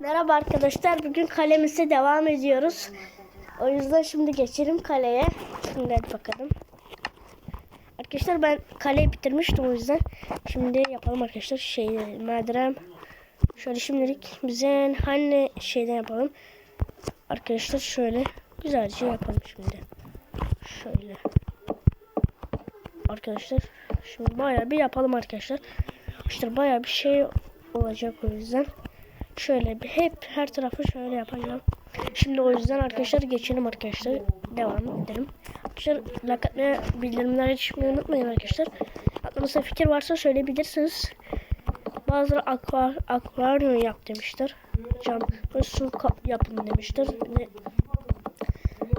Merhaba arkadaşlar. Bugün kalemize devam ediyoruz. O yüzden şimdi geçelim kaleye. Şimdi hadi bakalım. Arkadaşlar ben kaleyi bitirmiştim o yüzden. Şimdi yapalım arkadaşlar. Şey, merdiven. Şöyle şimdilik bize hani şeyden yapalım. Arkadaşlar şöyle güzelce yapalım şimdi. Şöyle. Arkadaşlar şimdi bayağı bir yapalım arkadaşlar. İşte bayağı bir şey olacak o yüzden. Şöyle bir hep her tarafı şöyle yapacağım. Şimdi o yüzden arkadaşlar geçelim arkadaşlar. Devam edelim. Arkadaşlar like atmayı, bildirimleri açmayı unutmayın arkadaşlar. Aklınızda fikir varsa söyleyebilirsiniz. Bazıları akvar, akvaryum yap demişler. Cam su kap yapın demişler. Bir de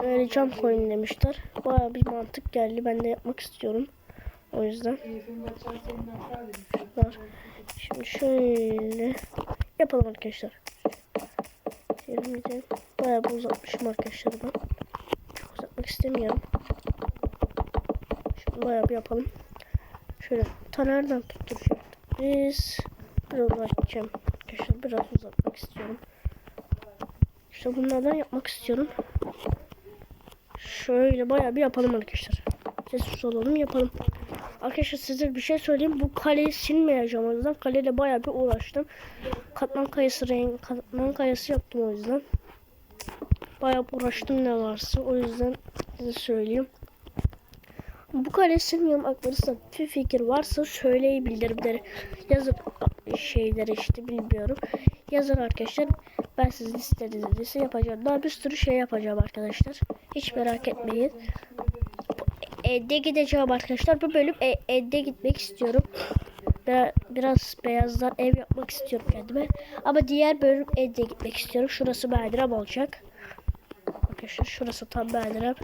Böyle cam koyun demişler. Baya bir mantık geldi. Ben de yapmak istiyorum. O yüzden. Şimdi şöyle yapalım arkadaşlar. Şimdi bayağı bir uzatmışım arkadaşlar ben. Çok uzatmak istemiyorum. Şimdi bayağı bir yapalım. Şöyle ta nereden tutturacağım? Biz biraz uzatacağım. Arkadaşlar biraz uzatmak istiyorum. İşte bunlardan yapmak istiyorum. Şöyle bayağı bir yapalım arkadaşlar. Sessiz olalım yapalım. Arkadaşlar size bir şey söyleyeyim. Bu kaleyi silmeyeceğim o yüzden. Kaleyle bayağı bir uğraştım. Katman kayası renk, katman kayası yaptım o yüzden. Bayağı uğraştım ne varsa. O yüzden size söyleyeyim. Bu kaleyi silmiyorum. Aklınızda bir fikir varsa söyleyin bildirimleri. Yazın şeyleri işte bilmiyorum. Yazın arkadaşlar. Ben sizin istediğinizi yapacağım. Daha bir sürü şey yapacağım arkadaşlar. Hiç merak etmeyin. Evde gideceğim arkadaşlar. Bu bölüm e, evde gitmek istiyorum. Biraz, beyazlar ev yapmak istiyorum kendime. Ama diğer bölüm evde gitmek istiyorum. Şurası merdiven olacak. Arkadaşlar şurası tam merdiven.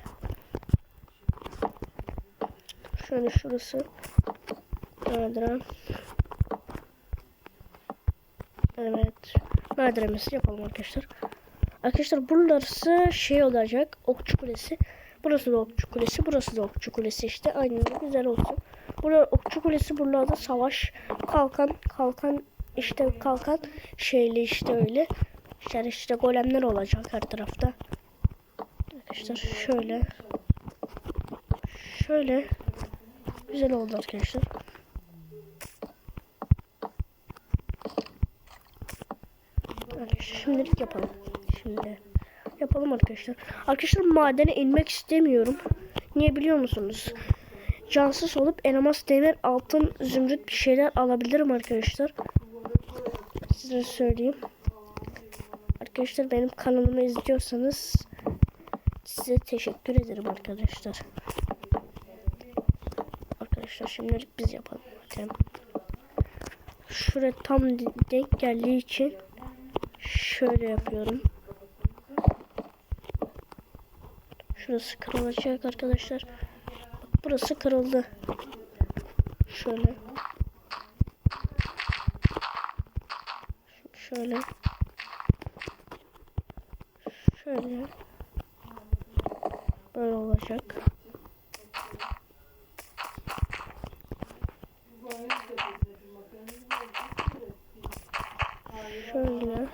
Şöyle şurası merdiven. Evet. Merdivenimizi yapalım arkadaşlar. Arkadaşlar burası şey olacak. Okçu kulesi. Burası da okçu kulesi. Burası da okçu kulesi işte. Aynı güzel olsun. Burada okçu kulesi buralarda savaş. Kalkan. Kalkan işte kalkan şeyli işte öyle. İşte, işte golemler olacak her tarafta. Arkadaşlar şöyle. Şöyle. Güzel oldu arkadaşlar. Şimdilik yapalım. Şimdi yapalım arkadaşlar. Arkadaşlar madene inmek istemiyorum. Niye biliyor musunuz? Cansız olup elmas, demir, altın, zümrüt bir şeyler alabilirim arkadaşlar. Size söyleyeyim. Arkadaşlar benim kanalımı izliyorsanız size teşekkür ederim arkadaşlar. Arkadaşlar şimdilik biz yapalım. Bakalım. Şuraya tam denk geldiği için şöyle yapıyorum. Şurası kırılacak arkadaşlar. Bak burası kırıldı. Şöyle. Şöyle. Şöyle. Böyle olacak. Şöyle.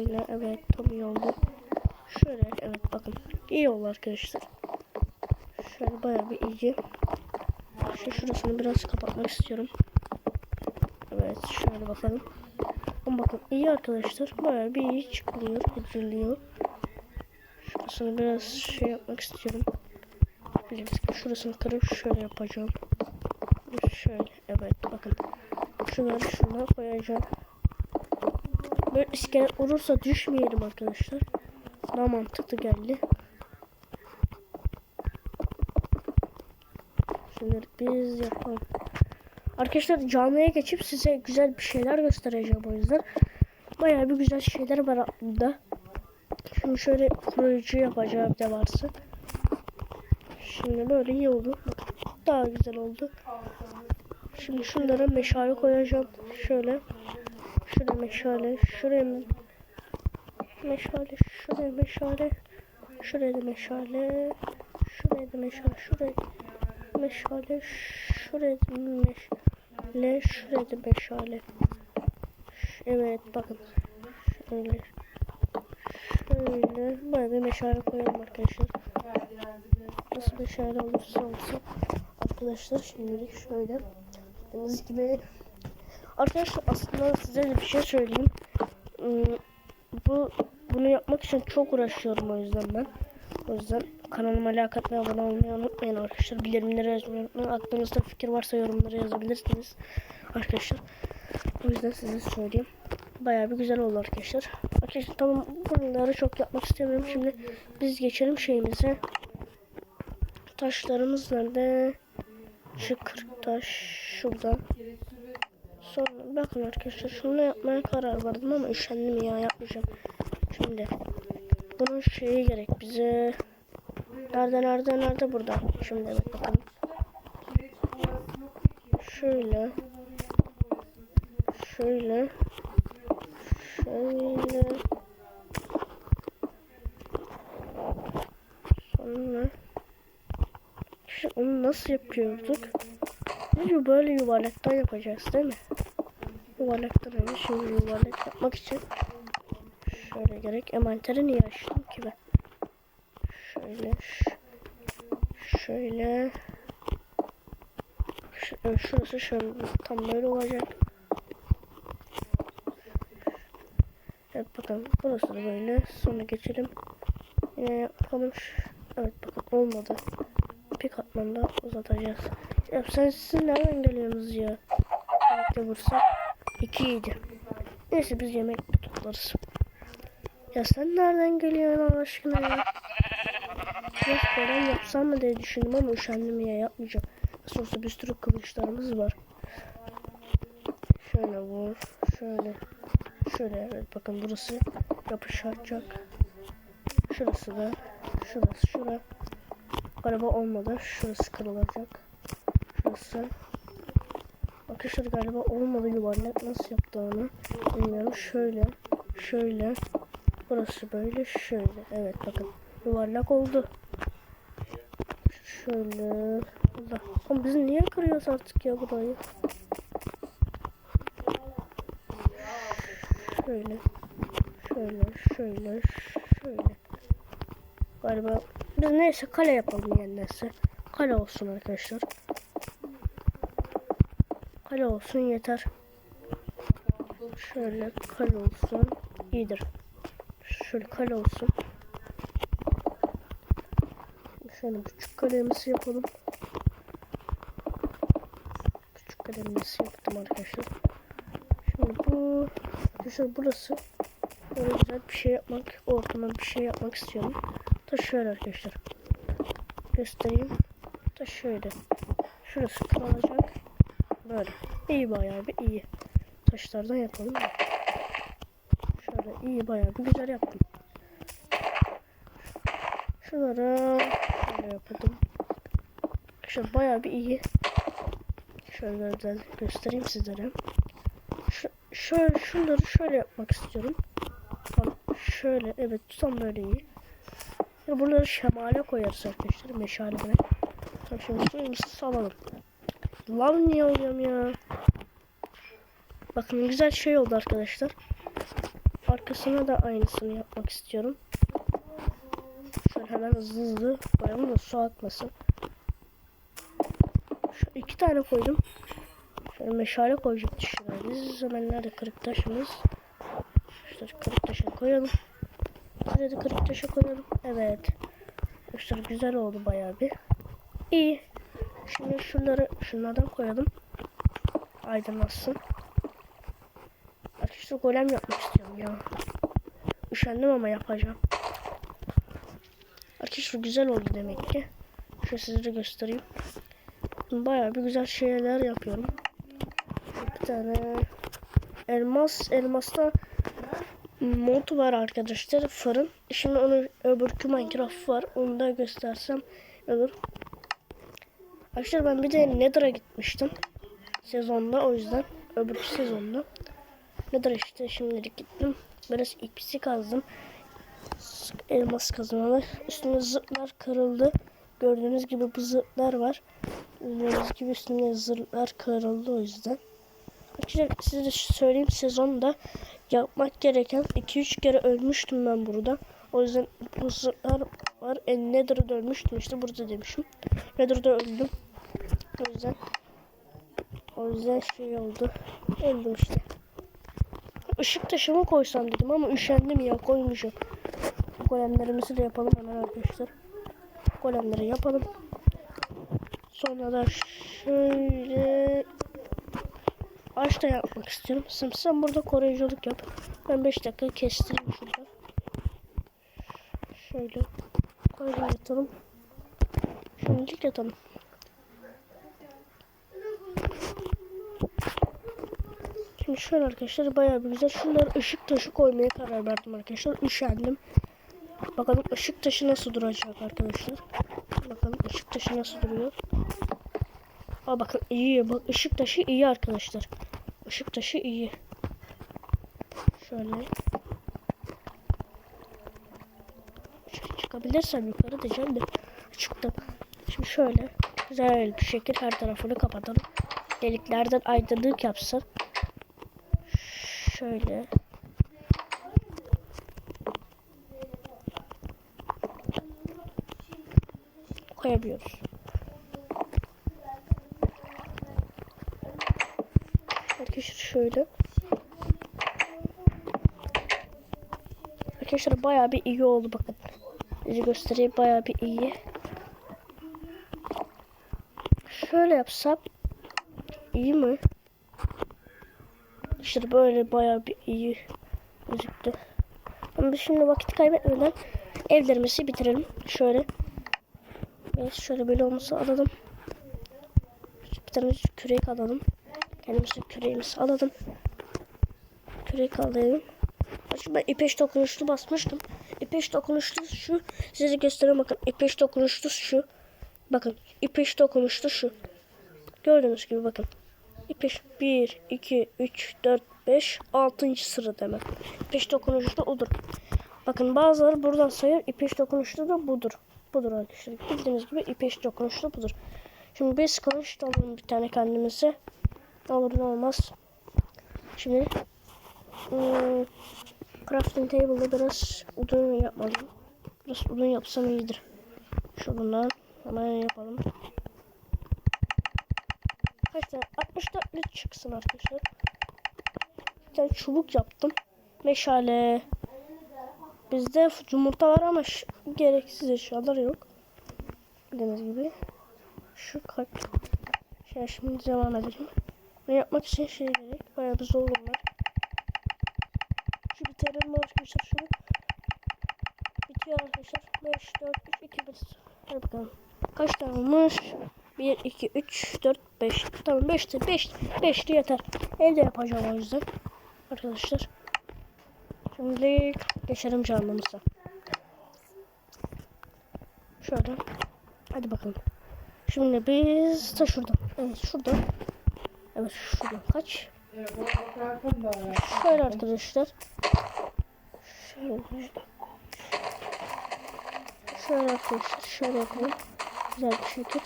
Şöyle evet tam iyi oldu. Şöyle evet bakın iyi oldu arkadaşlar. Şöyle bayağı bir iyi. Şu şurasını biraz kapatmak istiyorum. Evet şöyle bakalım. Ama bakın iyi arkadaşlar. Bayağı bir iyi çıkılıyor, ediliyor. Şurasını biraz şey yapmak istiyorum. Biliriz şurasını kırıp şöyle yapacağım. Şöyle evet bakın. Şunları şuna koyacağım. Böyle iskelet olursa düşmeyelim arkadaşlar. Daha mantıklı geldi. Şimdi biz yapalım. Arkadaşlar canlıya geçip size güzel bir şeyler göstereceğim o yüzden. Bayağı bir güzel şeyler var aklımda. Şimdi şöyle koruyucu yapacağım de varsa. Şimdi böyle iyi oldu. Daha güzel oldu. Şimdi şunlara meşale koyacağım. Şöyle. Şuraya meşale. Şuraya me- meşale. Şuraya meşale. Şuraya da meşale. Şuraya da meşale. Şuraya meşale. Şuraya da meşale. Şuraya da meşale. Evet bakın. Şöyle. Şöyle. Böyle bir meşale koyalım arkadaşlar. Nasıl meşale olursa olsun. Arkadaşlar şimdilik şöyle. Dediğiniz gibi Arkadaşlar aslında size de bir şey söyleyeyim. Hmm, Bu bunu yapmak için çok uğraşıyorum o yüzden ben. O yüzden kanalıma like atmayı, abone olmayı unutmayın arkadaşlar. Bildirimleri yazmayı unutmayın. Aklınızda fikir varsa yorumlara yazabilirsiniz arkadaşlar. O yüzden size söyleyeyim. Bayağı bir güzel oldu arkadaşlar. Arkadaşlar tamam bunları çok yapmak istemiyorum. Şimdi biz geçelim şeyimize. Taşlarımız nerede? Şu kırk taş şurada. Sonra bakın arkadaşlar şunu yapmaya karar verdim ama üşendim ya yapmayacağım. Şimdi bunun şeyi gerek bize. Nerede nerede nerede burada. Şimdi bakın. Şöyle. Şöyle. Şöyle. Sonra. Şimdi onu nasıl yapıyorduk? Bence böyle yuvarlaktan yapacağız değil mi? Yuvarlaktan önce şimdi yuvarlak yapmak için şöyle gerek. Envanteri niye açtım ki ben? Şöyle şöyle Ş- şurası şöyle tam böyle olacak. Evet bakın burası da böyle. Sonra geçelim. Yine yapalım. Ş- Evet bakın olmadı. Bir katmanda uzatacağız. Ya sen siz nereden geliyorsunuz ya? Birlikte vursak ikiydi. Neyse biz yemekte toplarız. Ya sen nereden geliyorsun Allah aşkına ya? Biraz falan yapsam mı diye düşündüm ama üşendim ya yapmayacağım. Nasıl olsa bir sürü kılıçlarımız var. Şöyle vur. Şöyle. Şöyle evet bakın burası yapışacak. Şurası da. Şurası şura. Galiba olmadı. Şurası kırılacak. Şurası. Arkadaşlar galiba olmadı yuvarlak. Nasıl yaptı onu bilmiyorum. Şöyle. Şöyle. Burası böyle. Şöyle. Evet bakın. Yuvarlak oldu. Şöyle. Allah. Oğlum biz niye kırıyoruz artık ya burayı? Şöyle. Şöyle. Şöyle. Şöyle. Galiba biz neyse kale yapalım yani neyse. Kale olsun arkadaşlar. Kale olsun yeter. Şöyle kale olsun. iyidir. Şöyle kale olsun. Şöyle küçük kalemizi yapalım. Küçük kalemizi yaptım arkadaşlar. Şimdi bu arkadaşlar burası böyle güzel bir şey yapmak, ortama bir şey yapmak istiyorum. Ta şöyle arkadaşlar. Göstereyim. Ta şöyle. Şurası kalacak. Böyle. İyi bayağı bir iyi. Taşlardan yapalım. da. Şöyle iyi bayağı bir güzel yaptım. Şunlara şöyle yapalım. Şöyle bayağı bir iyi. Şöyle göstereyim sizlere. Şu, şöyle şunları şöyle yapmak istiyorum. Şöyle evet tam böyle iyi. Ya bunları şemale koyarız arkadaşlar meşaleme. Tamam şimdi suyumuzu salalım. Lav niye oluyorum ya? Bakın güzel şey oldu arkadaşlar. Arkasına da aynısını yapmak istiyorum. Şöyle hemen hızlı hızlı koyalım da su akmasın. Şu iki tane koydum. Şöyle meşale koyacaktık şuraya. Biz hemen nerede kırık taşımız? İşte kırık taşı koyalım. Da kırık taşı koyalım. Evet. İşte güzel oldu bayağı bir. İyi. Şimdi şunları şunlardan koyalım. Aydınlatsın. Arkadaşlar golem yapmak istiyorum ya. Üşendim ama yapacağım. Arkadaşlar güzel oldu demek ki. Şöyle size göstereyim. Bayağı bir güzel şeyler yapıyorum. Bir tane elmas, elmasta mod var arkadaşlar fırın. Şimdi onu öbürkü Minecraft var. Onu da göstersem olur. Arkadaşlar ben bir de Nether'a gitmiştim. sezonda o yüzden öbür sezonda. Nedir işte şimdilik gittim. Biraz ipisi kazdım. Elmas kazmalı. Üstünde zırhlar kırıldı. Gördüğünüz gibi bu zırhlar var. Gördüğünüz gibi üstünde zırhlar kırıldı o yüzden. Arkadaşlar size de söyleyeyim sezonda yapmak gereken 2-3 kere ölmüştüm ben burada. O yüzden bu zırhlar var. E, Nether'da ölmüştüm işte burada demişim. Nether'da öldüm. O yüzden o yüzden şey oldu. Öldüm işte. Işık taşı mı koysam dedim ama üşendim ya koymuşum. Golemlerimizi de yapalım hemen arkadaşlar. Golemleri yapalım. Sonra da şöyle ağaç da yapmak istiyorum. Sen, sen burada koruyuculuk yap. Ben 5 dakika kestireyim şurada. Şöyle koyalım yatalım. Şimdilik yatalım. Şimdi şöyle arkadaşlar bayağı bir güzel. Şunları ışık taşı koymaya karar verdim arkadaşlar. Üşendim. Bakalım ışık taşı nasıl duracak arkadaşlar. Bakalım ışık taşı nasıl duruyor. Aa bakın iyi. Bak ışık taşı iyi arkadaşlar. Işık taşı iyi. Şöyle. Çıkabilirsem yukarı diyeceğim de çıktım. Şimdi şöyle güzel bir şekil her tarafını kapatalım. Deliklerden aydınlık yapsın. Şöyle. Koyabiliyoruz. Arkadaşlar şöyle. Arkadaşlar bayağı bir iyi oldu bakın. Size göstereyim bayağı bir iyi. Şöyle yapsam iyi mi? İşte böyle bayağı bir iyi gözüktü. Ama şimdi vakit kaybetmeden evlerimizi bitirelim. Şöyle. Evet şöyle böyle olması alalım. Bir tane kürek alalım. Kendimize küreğimizi alalım. Kürek alalım. Şimdi ben ipeş dokunuşlu basmıştım. İpeş dokunuşlu şu. Size göstereyim bakın. İpeş dokunuşlu şu. Bakın ipeş dokunuşlu şu. Gördüğünüz gibi bakın. İpeş 1, 2, 3, 4, 5, 6. sırada hemen. İpeş dokunuşlu odur. Bakın bazıları buradan sayıyor. İpeş dokunuşlu da budur. Budur arkadaşlar. Bildiğiniz gibi ipeş dokunuşlu budur. Şimdi biz da alalım bir tane kendimize. Olur ne olmaz. Şimdi hmm, crafting table'da biraz odun yapmalıyım. Biraz odun yapsam iyidir. Şuradan hemen yapalım. Kaç tane? 64 lit çıksın arkadaşlar. Bir tane çubuk yaptım. Meşale. Bizde yumurta var ama gereksiz eşyalar yok. Bildiğiniz gibi. Şu kaç. Şey şimdi devam edelim. Bunu yapmak için şey gerek. Bayağı bir zor bunlar. Şu bitirelim arkadaşlar şunu. Bitiyor arkadaşlar. 5, 4, 3, 2, 1. Bakalım. Kaç tane olmuş? 1, 2, 3, 4, 5. Tamam 5'ti. 5. 5'ti yeter. Evde yapacağım o yüzden. Arkadaşlar. Şimdi geçelim canlımıza. Şöyle. Hadi bakalım. Şimdi biz ta şuradan. Evet şuradan. Evet şuradan kaç? Şöyle arkadaşlar. Şöyle. Şöyle arkadaşlar. Şöyle yapalım. Güzel bir şekil.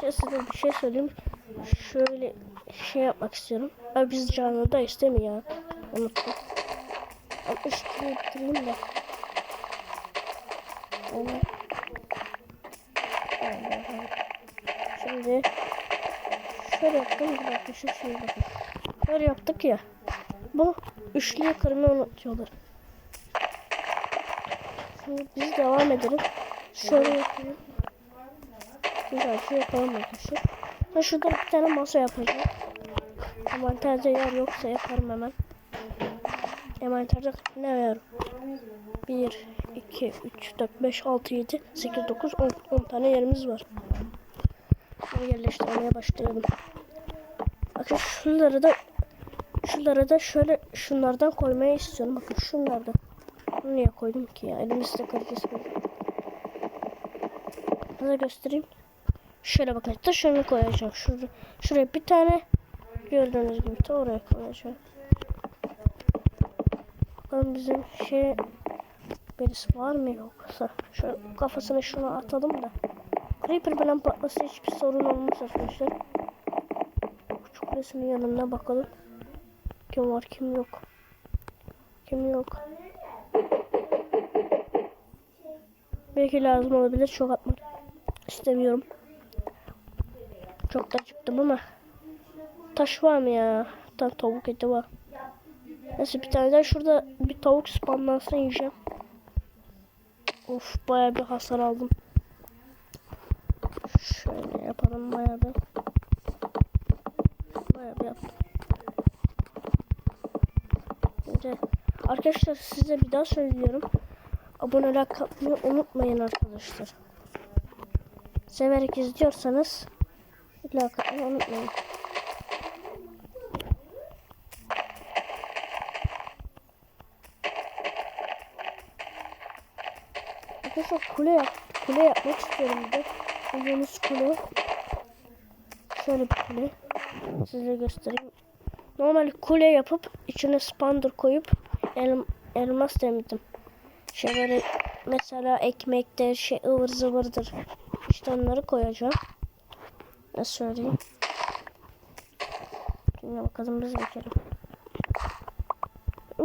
Şimdi size bir şey söyleyeyim. Şöyle şey yapmak istiyorum. Abi biz canlıdayız değil mi? Unuttum. Ama üstünü bitireyim de. Şimdi şöyle yaptım bir şu şeye bakın. Böyle yaptık ya. Bu üçlüye kırmayı unutuyorlar. Biz devam edelim. Şöyle yapayım. Güzel şey yapalım arkadaşlar. Ben şurada bir tane masa yapacağım. Envanterde yer yoksa yaparım hemen. Envanterde ne var? 1, 2, 3, 4, 5, 6, 7, 8, 9, 10. 10 tane yerimiz var. Bunu yerleştirmeye başlayalım. Bakın şunları da şunları da şöyle şunlardan koymaya istiyorum. Bakın şunlardan. Bunu niye koydum ki ya? Elimizde kalitesi var. Size göstereyim. Şöyle bakın hatta şunu koyacağım. Şuraya, şuraya bir tane gördüğünüz gibi de oraya koyacağım. Bakalım bizim şey birisi var mı yoksa. Şöyle kafasına şunu atalım da. Creeper falan patlasa hiçbir sorun olmaz arkadaşlar. Küçük kulesinin yanına bakalım. Kim var kim yok. Kim yok. Belki lazım olabilir. Çok atmak istemiyorum. Çok da çıktım ama. Taş var mı ya? Tam tavuk eti var. Neyse bir tane daha şurada bir tavuk spamlansın yiyeceğim. Of baya bir hasar aldım. Şöyle yapalım baya bir. Baya bir yaptım. Arkadaşlar size bir daha söylüyorum. Abone olmayı unutmayın arkadaşlar. Severek izliyorsanız like atmayı unutmayın. Arkadaşlar kule yap kule yapmak istiyorum bir de. Bildiğiniz kule. Şöyle bir kule. Size göstereyim. Normal kule yapıp içine spandır koyup el, elmas demedim. Şey böyle mesela ekmektir, şey ıvır zıvırdır. İşte onları koyacağım. Ne söyleyeyim? Şimdi bakalım biz bakalım.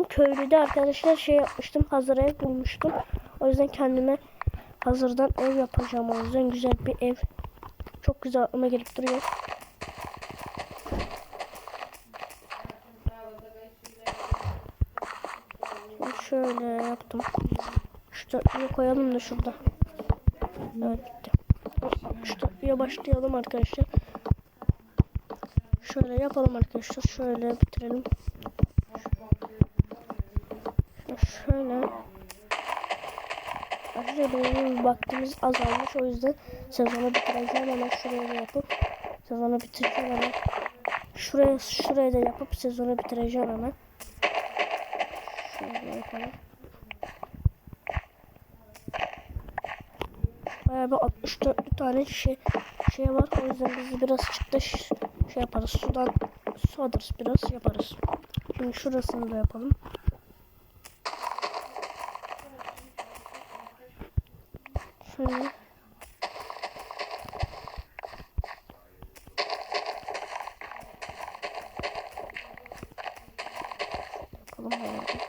Köylüde arkadaşlar şey yapmıştım. Hazır ev bulmuştum. O yüzden kendime hazırdan ev yapacağım. O yüzden güzel bir ev. Çok güzel aklıma gelip duruyor. Şimdi şöyle yaptım. Şu dörtlüğü koyalım da şurada. Evet gitti. Şu dörtlüğe başlayalım arkadaşlar. Şöyle yapalım arkadaşlar. Şöyle bitirelim. Şöyle. Arkadaşlar benim vaktimiz azalmış. O yüzden sezonu bitireceğim. Hemen şuraya da yapıp sezonu bitireceğim hemen. Şuraya, şuraya da yapıp sezonu bitireceğim hemen. Şöyle yapalım. Bayağı bir 64 tane şey şey var. O yüzden biz biraz çıktı şey yaparız. Sudan su alırız biraz yaparız. Şimdi şurasını da yapalım. Şöyle. Bakalım herhalde.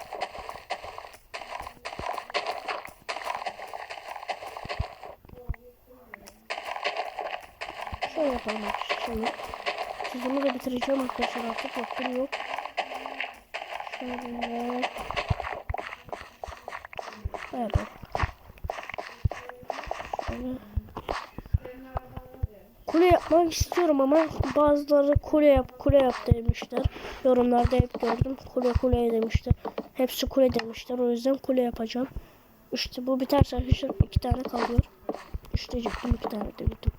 Şöyle yapalım. Şöyle. Sezonu da bitireceğim arkadaşlar artık vaktim yok. Şöyle. Evet. Şöyle. Kule yapmak istiyorum ama bazıları kule yap kule yap demişler. Yorumlarda hep gördüm. Kule kule demişler. Hepsi kule demişler. O yüzden kule yapacağım. İşte bu biterse arkadaşlar iki tane kalıyor. İşte diyecektim iki tane de bitti.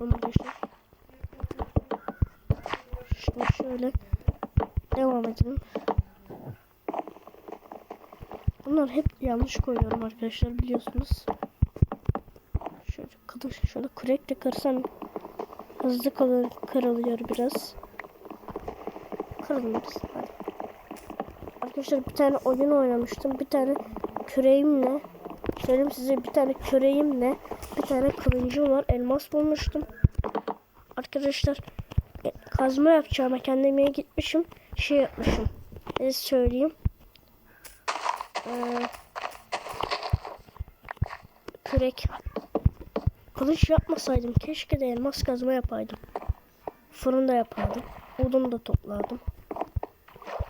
Onu arkadaşlar. Şimdi şöyle edelim. Bunlar hep yanlış koyuyorum arkadaşlar biliyorsunuz. Şöyle kadın şöyle kürekle kırsam hızlı kalır, kırılıyor biraz. Kırılır. Hadi. Arkadaşlar bir tane oyun oynamıştım. Bir tane küreğimle söyleyeyim size bir tane küreğimle bir tane kılıncım var. Elmas bulmuştum. Arkadaşlar e, kazma yapacağıma kendime gitmişim. Şey yapmışım. Ne söyleyeyim. Ee, kürek. Kılıç yapmasaydım keşke de elmas kazma yapaydım. Fırında yapardım. Odun da topladım.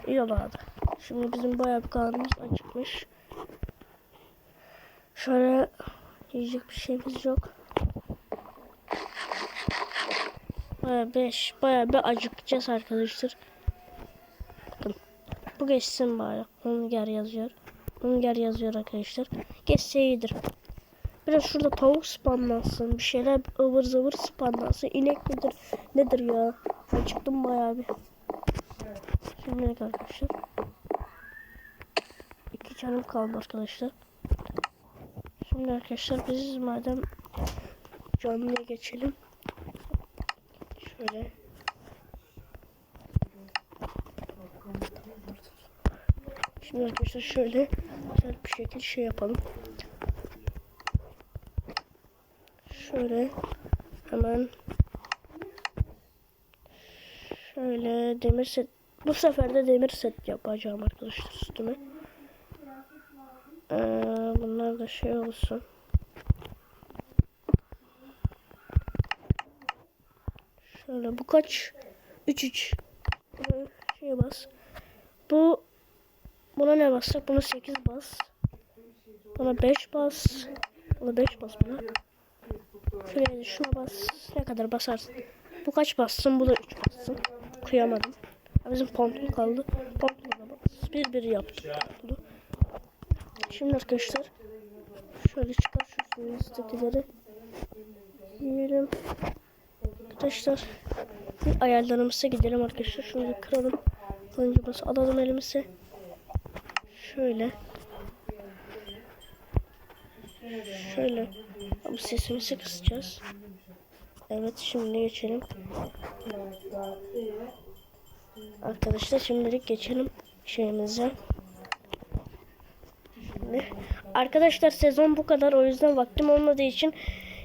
İyi olardı. Şimdi bizim bayağı bir karnımız acıkmış. Şöyle yiyecek bir şeyimiz yok. Baya beş, baya bir acıkacağız arkadaşlar. Geçsin bari. Hunger yazıyor. Hunger yazıyor arkadaşlar. Geçse iyidir. Biraz şurada tavuk spamlansın. Bir şeyler ıvır zıvır spamlansın. İnek midir? Nedir ya? Acıktım bayağı bir. Şimdi arkadaşlar. İki canım kaldı arkadaşlar. Şimdi arkadaşlar biz madem canlıya geçelim. Şöyle. Şimdi arkadaşlar şöyle güzel bir şekilde şey yapalım. Şöyle hemen şöyle demir set bu sefer de demir set yapacağım arkadaşlar üstüme. Ee, bunlar da şey olsun. Şöyle bu kaç? 3 3. Şeye bas. Bu buna ne bassak? Buna 8 bas. Buna 5 bas. Buna 5 bas buna. Şuraya şuna bas. Ne kadar basarsın? Bu kaç bassın? Bu da 3 bassın. Kıyamadım. Ha, bizim ponton kaldı. Pontona bas. Bir bir yaptım. Pontonu. Şimdi arkadaşlar şöyle çıkar şu üsttekileri. Yiyelim. Arkadaşlar ayarlarımıza gidelim arkadaşlar. Şunu kıralım. Kılıncımızı alalım elimize. Şöyle. Şöyle. Bu sesimizi kısacağız. Evet şimdi geçelim. Arkadaşlar şimdilik geçelim şeyimize. Şimdi. Arkadaşlar sezon bu kadar. O yüzden vaktim olmadığı için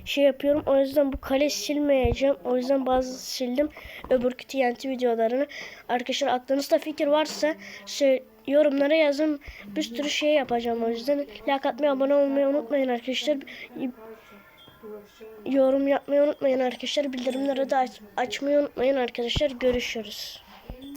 şey yapıyorum. O yüzden bu kale silmeyeceğim. O yüzden bazı sildim. Öbürkü TNT videolarını. Arkadaşlar aklınızda fikir varsa şey, yorumlara yazın. Bir sürü şey yapacağım. O yüzden like atmayı, abone olmayı unutmayın arkadaşlar. Yorum yapmayı unutmayın arkadaşlar. Bildirimleri de aç- açmayı unutmayın arkadaşlar. Görüşürüz.